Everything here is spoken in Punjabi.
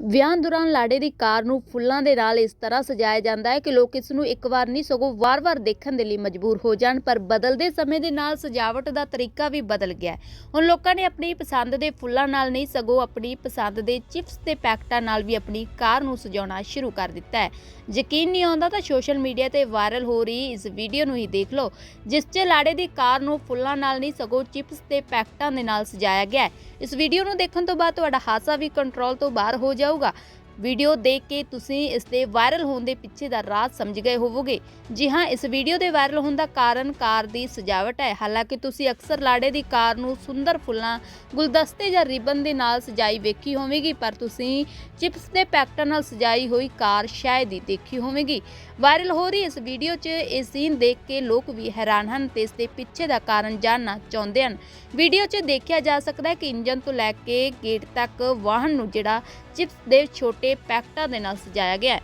ਵਿਆਹ ਦੌਰਾਨ ਲਾੜੇ ਦੀ ਕਾਰ ਨੂੰ ਫੁੱਲਾਂ ਦੇ ਨਾਲ ਇਸ ਤਰ੍ਹਾਂ ਸਜਾਇਆ ਜਾਂਦਾ ਹੈ ਕਿ ਲੋਕ ਇਸ ਨੂੰ ਇੱਕ ਵਾਰ ਨਹੀਂ, ਸਗੋਂ ਵਾਰ-ਵਾਰ ਦੇਖਣ ਦੇ ਲਈ ਮਜਬੂਰ ਹੋ ਜਾਣ, ਪਰ ਬਦਲਦੇ ਸਮੇਂ ਦੇ ਨਾਲ ਸਜਾਵਟ ਦਾ ਤਰੀਕਾ ਵੀ ਬਦਲ ਗਿਆ ਹੈ। ਹੁਣ ਲੋਕਾਂ ਨੇ ਆਪਣੀ ਪਸੰਦ ਦੇ ਫੁੱਲਾਂ ਨਾਲ ਨਹੀਂ, ਸਗੋਂ ਆਪਣੀ ਪਸੰਦ ਦੇ ਚਿਪਸ ਤੇ ਪੈਕਟਾਂ ਨਾਲ ਵੀ ਆਪਣੀ ਕਾਰ ਨੂੰ ਸਜਾਉਣਾ ਸ਼ੁਰੂ ਕਰ ਦਿੱਤਾ ਹੈ। ਯਕੀਨ ਨਹੀਂ ਆਉਂਦਾ ਤਾਂ ਸੋਸ਼ਲ ਮੀਡੀਆ ਤੇ ਵਾਇਰਲ ਹੋ ਰਹੀ ਇਸ ਵੀਡੀਓ ਨੂੰ ਹੀ ਦੇਖ ਲਓ, ਜਿਸ 'ਚ ਲਾੜੇ ਦੀ ਕਾਰ ਨੂੰ ਫੁੱਲਾਂ ਨਾਲ ਨਹੀਂ, ਸਗੋਂ ਚਿਪਸ ਤੇ ਪੈਕਟਾਂ ਦੇ ਨਾਲ ਸਜਾਇਆ ਗਿਆ ਹੈ। ਇਸ ਵੀਡੀਓ ਨੂੰ ਦੇਖਣ ਤੋਂ ਬਾਅਦ ਤੁਹਾਡਾ ਹਾਸਾ ਵੀ ਕੰਟਰੋਲ ਤੋਂ ਬਾਹਰ ਹੋ जाऊगा ਵੀਡੀਓ ਦੇਖ ਕੇ ਤੁਸੀਂ ਇਸ ਦੇ ਵਾਇਰਲ ਹੋਣ ਦੇ ਪਿੱਛੇ ਦਾ ਰਾਜ਼ ਸਮਝ ਗਏ ਹੋਵੋਗੇ। ਜੀ ਹਾਂ, ਇਸ ਵੀਡੀਓ ਦੇ ਵਾਇਰਲ ਹੋਣ ਦਾ ਕਾਰਨ ਕਾਰ ਦੀ ਸਜਾਵਟ ਹੈ। ਹਾਲਾਂਕਿ ਤੁਸੀਂ ਅਕਸਰ ਲਾੜੇ ਦੀ ਕਾਰ ਨੂੰ ਸੁੰਦਰ ਫੁੱਲਾਂ, ਗੁਲਦਸਤੇ ਜਾਂ ਰਿਬਨ ਦੇ ਨਾਲ ਸਜਾਈ ਵੇਖੀ ਹੋਵੇਗੀ, ਪਰ ਤੁਸੀਂ ਚਿਪਸ ਦੇ ਪੈਕਟਾਂ ਨਾਲ ਸਜਾਈ ਹੋਈ ਕਾਰ ਸ਼ਾਇਦ ਹੀ ਦੇਖੀ ਹੋਵੇਗੀ। ਵਾਇਰਲ ਹੋ ਰਹੀ ਇਸ ਵੀਡੀਓ 'ਚ ਇਹ ਸੀਨ ਦੇਖ ਕੇ ਲੋਕ ਵੀ ਹੈਰਾਨ ਹਨ ਤੇ ਇਸ ਦੇ ਪਿੱਛੇ ਦਾ ਕਾਰਨ ਜਾਣਨਾ ਚਾਹੁੰਦੇ ਹਨ। ਵੀਡੀਓ 'ਚ ਦੇਖਿਆ ਜਾ ਸਕਦਾ ਹੈ ਕਿ ਇੰਜਨ ਤੋਂ ਲੈ ਕੇ ਗੇਟ ਤੱਕ ਵਾਹਨ ਨੂੰ ਜਿਹੜਾ ਚਿਪਸ ਦੇ ਛੋਟੇ ਪੈਕਟਾਂ ਦੇ ਨਾਲ ਸਜਾਇਆ ਗਿਆ ਹੈ।